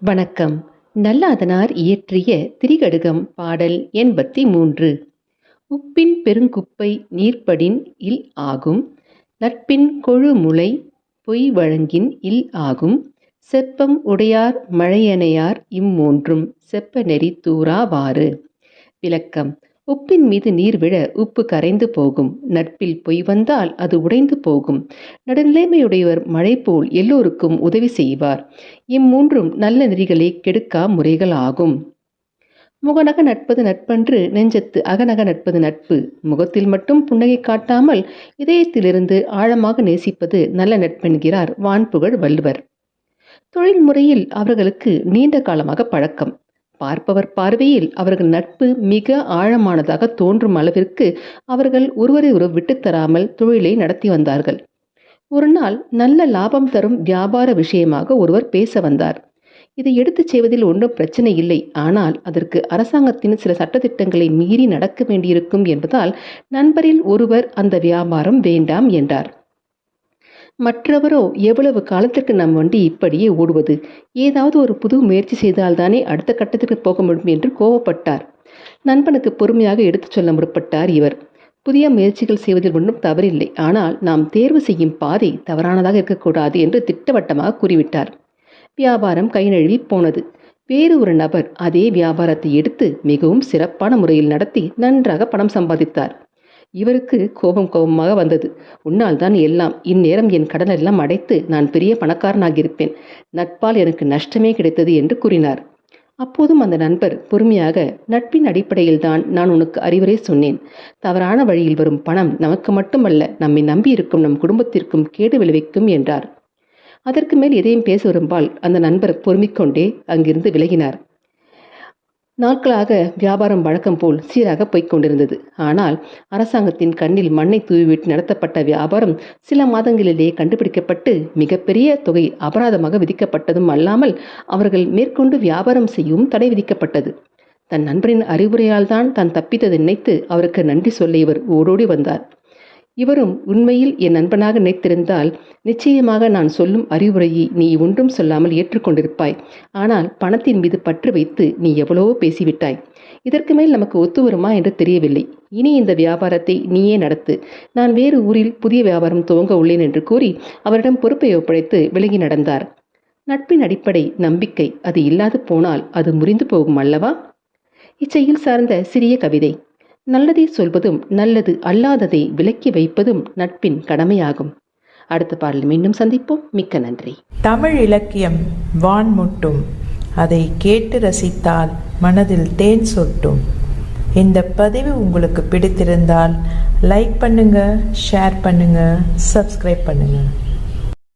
வணக்கம். நல்லாதனார் இயற்றிய திரிகடுகம் பாடல் எண்பத்தி மூன்று. உப்பின் பெருங்குப்பை நீர்ப்படின் இல் ஆகும். நட்பின் கொழுமுலை பொய் வழங்கின் இல் ஆகும். செப்பம் உடையார் மழையனையார் இம்மூன்றும் செப்ப நெறி தூராவாறு விளக்கம். உப்பின் மீது நீர் விழ உப்பு கரைந்து போகும். நட்பில் பொய் வந்தால் அது உடைந்து போகும். நடுநிலைமையுடையவர் மழை போல் எல்லோருக்கும் உதவி செய்வார். இம்மூன்றும் நல்ல நெறிகளை கெடுக்கா முறைகள் ஆகும். முகநக நட்பது நட்பன்று நெஞ்சத்து அகநக நட்பது நட்பு. முகத்தில் மட்டும் புன்னகை காட்டாமல் இதயத்திலிருந்து ஆழமாக நேசிப்பது நல்ல நட்பென்கிறார் வான்புகழ் வள்ளுவர். தொழில் முறையில் அவர்களுக்கு நீண்ட காலமாக பழக்கம். பார்ப்பவர் பார்வையில் அவர்கள் நட்பு மிக ஆழமானதாக தோன்றும் அளவிற்கு அவர்கள் ஒருவரை ஒருவர் விட்டுத்தராமல் தொழிலை நடத்தி வந்தார்கள். ஒரு நாள் நல்ல லாபம் தரும் வியாபார விஷயமாக ஒருவர் பேச வந்தார். இதை எடுத்துச் செய்வதில் ஒன்றும் பிரச்சனை இல்லை. ஆனால் அதற்கு அரசாங்கத்தின் சில சட்டத்திட்டங்களை மீறி நடக்க வேண்டியிருக்கும் என்பதால் நண்பரில் ஒருவர் அந்த வியாபாரம் வேண்டாம் என்றார். மற்றவரோ எவ்வளவு காலத்திற்கு நம் வண்டி இப்படியே ஓடுவது? ஏதாவது ஒரு புது முயற்சி செய்தால்தானே அடுத்த கட்டத்திற்கு போக முடியும் என்று கோவப்பட்டார். நண்பனுக்கு பொறுமையாக எடுத்துச் சொல்ல முற்பட்டார் இவர். புதிய முயற்சிகள் செய்வதில் ஒன்றும் தவறில்லை. ஆனால் நாம் தேர்வு செய்யும் பாதை தவறானதாக இருக்கக்கூடாது என்று திட்டவட்டமாக கூறிவிட்டார். வியாபாரம் கைநழுவி போனது. வேறு ஒரு நபர் அதே வியாபாரத்தை எடுத்து மிகவும் சிறப்பான முறையில் நடத்தி நன்றாக பணம் சம்பாதித்தார். இவருக்கு கோபம் கோபமாக வந்தது. உன்னால் தான் எல்லாம் இந்நேரம் என் கடன் எல்லாம் அடைத்து நான் பெரிய பணக்காரனாகியிருப்பேன். நட்பால் எனக்கு நஷ்டமே கிடைத்தது என்று கூறினார். அப்போதும் அந்த நண்பர் பொறுமையாக நட்பின் அடிப்படையில் தான் நான் உனக்கு அறிவுரை சொன்னேன். தவறான வழியில் வரும் பணம் நமக்கு மட்டுமல்ல நம்மை நம்பியிருக்கும் நம் குடும்பத்திற்கும் கேடு விளைவிக்கும் என்றார். அதற்கு மேல் எதையும் பேச விரும்பால் அந்த நண்பர் பொறுமிக்கொண்டே அங்கிருந்து விலகினார். நாட்களாக வியாபாரம் வழக்கம் போல் சீராக போய்க் கொண்டிருந்தது. ஆனால் அரசாங்கத்தின் கண்ணில் மண்ணை தூவிவிட்டு நடத்தப்பட்ட வியாபாரம் சில மாதங்களிலேயே கண்டுபிடிக்கப்பட்டு மிகப்பெரிய தொகை அபராதமாக விதிக்கப்பட்டதும் அல்லாமல் அவர்கள் மேற்கொண்டு வியாபாரம் செய்யவும் தடை விதிக்கப்பட்டது. தன் நண்பரின் அறிவுரையால் தான் தான் தப்பித்ததை நினைத்து அவருக்கு நன்றி சொல்ல இவர் ஓடோடி வந்தார். இவரும் உண்மையில் என் நண்பனாக நினைத்திருந்தால் நிச்சயமாக நான் சொல்லும் அறிவுரையை நீ ஒன்றும் சொல்லாமல் ஏற்றுக்கொண்டிருப்பாய். ஆனால் பணத்தின் மீது பற்று வைத்து நீ எவ்வளவோ பேசிவிட்டாய். இதற்கு மேல் நமக்கு ஒத்து வருமா என்று தெரியவில்லை. இனி இந்த வியாபாரத்தை நீயே நடத்து. நான் வேறு ஊரில் புதிய வியாபாரம் துவங்க உள்ளேன் என்று கூறி அவரிடம் பொறுப்பை ஒப்படைத்து விலகி நடந்தார். நட்பின் அடிப்படை நம்பிக்கை அது இல்லாது போனால் அது முறிந்து போகும் அல்லவா? இச்செயல் சார்ந்த சிறிய கவிதை. நல்லதை சொல்வதும் நல்லது அல்லாததை விலக்கி வைப்பதும் நட்பின் கடமையாகும். அடுத்த பாடல் மீண்டும் சந்திப்போம். மிக்க நன்றி. தமிழ் இலக்கியம் வான் முட்டும் அதை கேட்டு ரசித்தால் மனதில் தேன் சொட்டும். இந்த பதிவு உங்களுக்கு பிடித்திருந்தால் லைக் பண்ணுங்க ஷேர் பண்ணுங்க சப்ஸ்கிரைப் பண்ணுங்கள்